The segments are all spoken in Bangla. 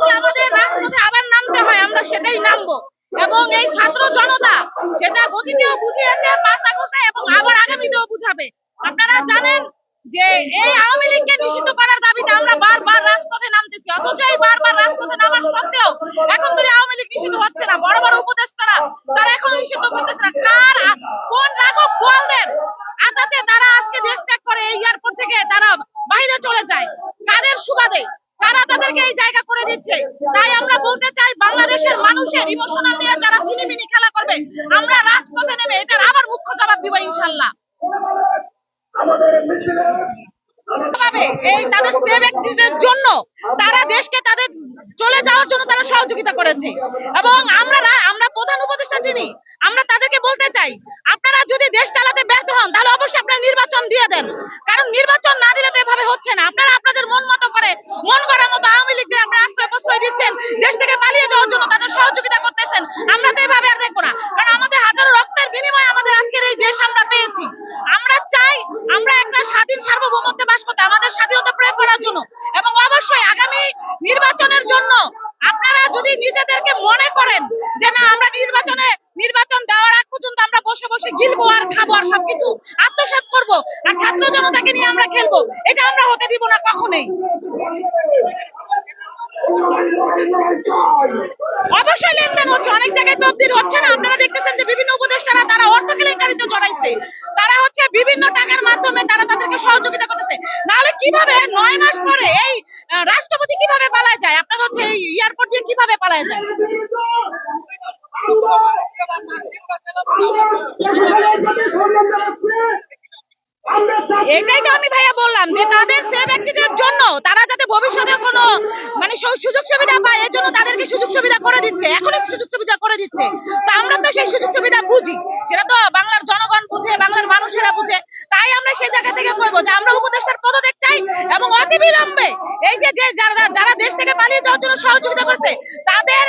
যদি আমাদের রাজপথে আবার নামতে হয়, আমরা সেটাই নামবো। এবং এই ছাত্র জনতা সেটা গতিতেও বুঝিয়েছে পাঁচ আগস্টে এবং আবার আগামীতেও বুঝাবে। আপনারা জানেন যে এই আওয়ামী লীগকে নিষিদ্ধ করার দাবিতে আমরা বারবার রাজপথে নামতেছি, অথচ এই বারবার রাজপথে নামার সত্ত্বেও এখন ধরে আওয়ামী লীগ নিষিদ্ধ হচ্ছে না। বড় বড় উপদেষ্টারা তারা এখনও নিষিদ্ধ করতেছে না। কার কোন রাঘব বোয়ালদের আতাতে তারা আজকে দেশ ত্যাগ করে এয়ারপোর্ট থেকে তারা বাইরে চলে যায়? কাদের সুবাদে? কারা তাদেরকে এই জায়গা করে দিচ্ছে। তাই আমরা বলতে চাই, বাংলাদেশের মানুষের ইমোশনাল নিয়ে যারা ছিনিমিনি খেলা করবে, আমরা রাজপথে নেমে এটার আবার মুখ্য জবাব দিব ইনশাল্লাহ এই তাদের জন্য তারা দেশকে তাদের চলে যাওয়ার জন্য তারা সহযোগিতা করেছে। এবং আমরা আমরা প্রধান উপদেষ্টা চিনি আমরা তাদেরকে বলতে চাই, আপনারা যদি দেশ চালাতে ব্যর্থ হন, তাহলে অবশ্যই আপনারা নির্বাচন দিয়ে দেন। কারণ নির্বাচন না দিলে তো এভাবে হচ্ছে না। আপনারা আপনাদের মন মতো করে মন করার মতো আওয়ামী লীগদের আপনারা আশ্রয় প্রশ্রয় দিচ্ছেন দেশ থেকে পালিয়ে যাওয়ার জন্য তাদের সহযোগিতা করতেছেন আমরা তো এভাবে আর দেখব না কারণ আমাদের হাজারো রক্তের বিনিময়ে আমাদের আজকের এই দেশ আমরা পেয়েছি আমরা চাই আমরা একটা স্বাধীন সার্বভৌমত্বে বাস করতে আমাদের স্বাধীনতা প্রয়োগ করার জন্য এবং অবশ্যই আগামী নির্বাচনের জন্য আপনারা যদি নিজেদেরকে মনে করেন যে না, আমরা নির্বাচনে নির্বাচন দেওয়ার আগ পর্যন্ত আমরা বসে বসে গিলবো আর খাব আর সবকিছু আত্মসাৎ করব আর ছাত্র জনতাকে নিয়ে আমরা খেলব, এটা আমরা হতে দিব না কখনোই। অবশ্যই লেনদেন হচ্ছে, অনেক জায়গায় হচ্ছে না। আপনারা দেখতেছেন যে বিভিন্ন উপদেষ্টারা তারা অর্থ কেলেঙ্কারিতে জড়াইছে। তারা হচ্ছে বিভিন্ন টাকার মাধ্যমে তারা তাদেরকে সহযোগিতা করতেছে। নাহলে কীভাবে নয় মাস পরে এই রাষ্ট্রপতি কীভাবে পালায় যায়? আপনার হচ্ছে এই এয়ারপোর্ট দিয়ে কীভাবে পালায় যায়? এটাই তো আমি ভাইয়া বললাম যে তাদের সেভ এক্সিটের জন্য তারা যাতে ভবিষ্যতে কোনো মানে সুযোগ সুবিধা পায়, এর জন্য তাদেরকে সুযোগ সুবিধা করে দিচ্ছে। এখনই সুযোগ সুবিধা করে দিচ্ছে। তা আমরা তো সেই সুযোগ সুবিধা বুঝি। সেটা তো বাংলার জনগণ বুঝে, বাংলার মানুষেরা বুঝে। তাই আমরা সেই জায়গা থেকে কইবো যে আমরা উপদেষ্টার পদত্যাগ চাই এবং অতি বিলম্বে এই যে যারা যারা দেশ থেকে পালিয়ে যাওয়ার জন্য সহযোগিতা করছে, তাদের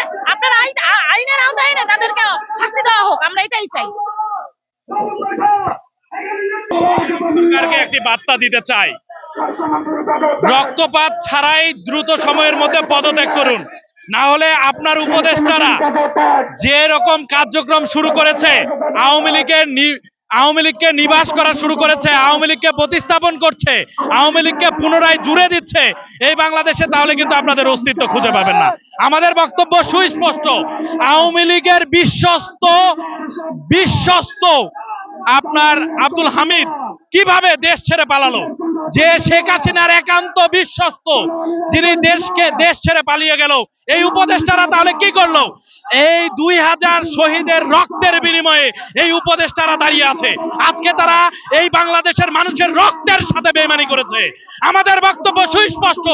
আমরা এটাই চাই। সরকারকে একটি বার্তা দিতে চাই। রক্তপাত ছাড়াই দ্রুত সময়ের মধ্যে পদত্যাগ করুন। না হলে আপনার উপদেষ্টারা যে রকম কার্যক্রম শুরু করেছে, আওয়ামী লীগের আওয়ামী লীগকে নিবাস করা শুরু করেছে, আওয়ামী লীগকে প্রতিস্থাপন করছে, আওয়ামী লীগকে পুনরায় জুড়ে দিচ্ছে এই বাংলাদেশে তাহলে কিন্তু আপনাদের অস্তিত্ব খুঁজে পাবেন না। আমাদের বক্তব্য সুস্পষ্ট। আওয়ামী লীগের বিশ্বস্ত বিশ্বস্ত আপনার আব্দুল হামিদ কীভাবে দেশ ছেড়ে পালালো? যে শেখ হাসিনার একান্ত বিশ্বস্ত, যিনি দেশকে দেশ ছেড়ে পালিয়ে গেল, এই উপদেষ্টারা তাহলে কি করল? এই দুই হাজার শহীদের রক্তের বিনিময়ে এই উপদেষ্টারা দাঁড়িয়ে আছে। আজকে তারা এই বাংলাদেশের মানুষের রক্তের সাথে বেমানি করেছে। আমাদের বক্তব্য সুস্পষ্ট।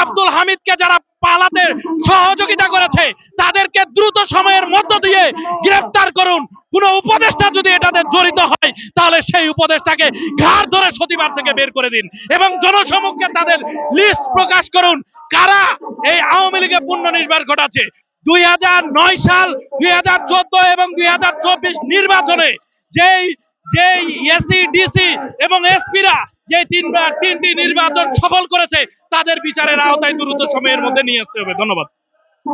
আব্দুল হামিদকে যারা পালাতে সহযোগিতা করেছে, তাদেরকে দ্রুত সময়ের মধ্য দিয়ে গ্রেফতার করুন। কোন উপদেষ্টা যদি এটাতে জড়িত তাহলে সেই উপদেষ্টাকে ঘাড় ধরে সতীবার থেকে বের করে দিন এবং জনসমক্ষে তাদের লিস্ট প্রকাশ করুন। কারা এই আওয়ামী লীগে পূর্ণ নির্বাণ ঘটাচ্ছে? দুই নয় সাল, দুই এবং দুই হাজার চব্বিশ নির্বাচনে যেই যেই এসি ডিসি এবং এসপিরা যে তিনবার তিনটি নির্বাচন সফল করেছে, তাদের বিচারের আওতায় দ্রুত সময়ের মধ্যে নিয়ে আসতে হবে। ধন্যবাদ।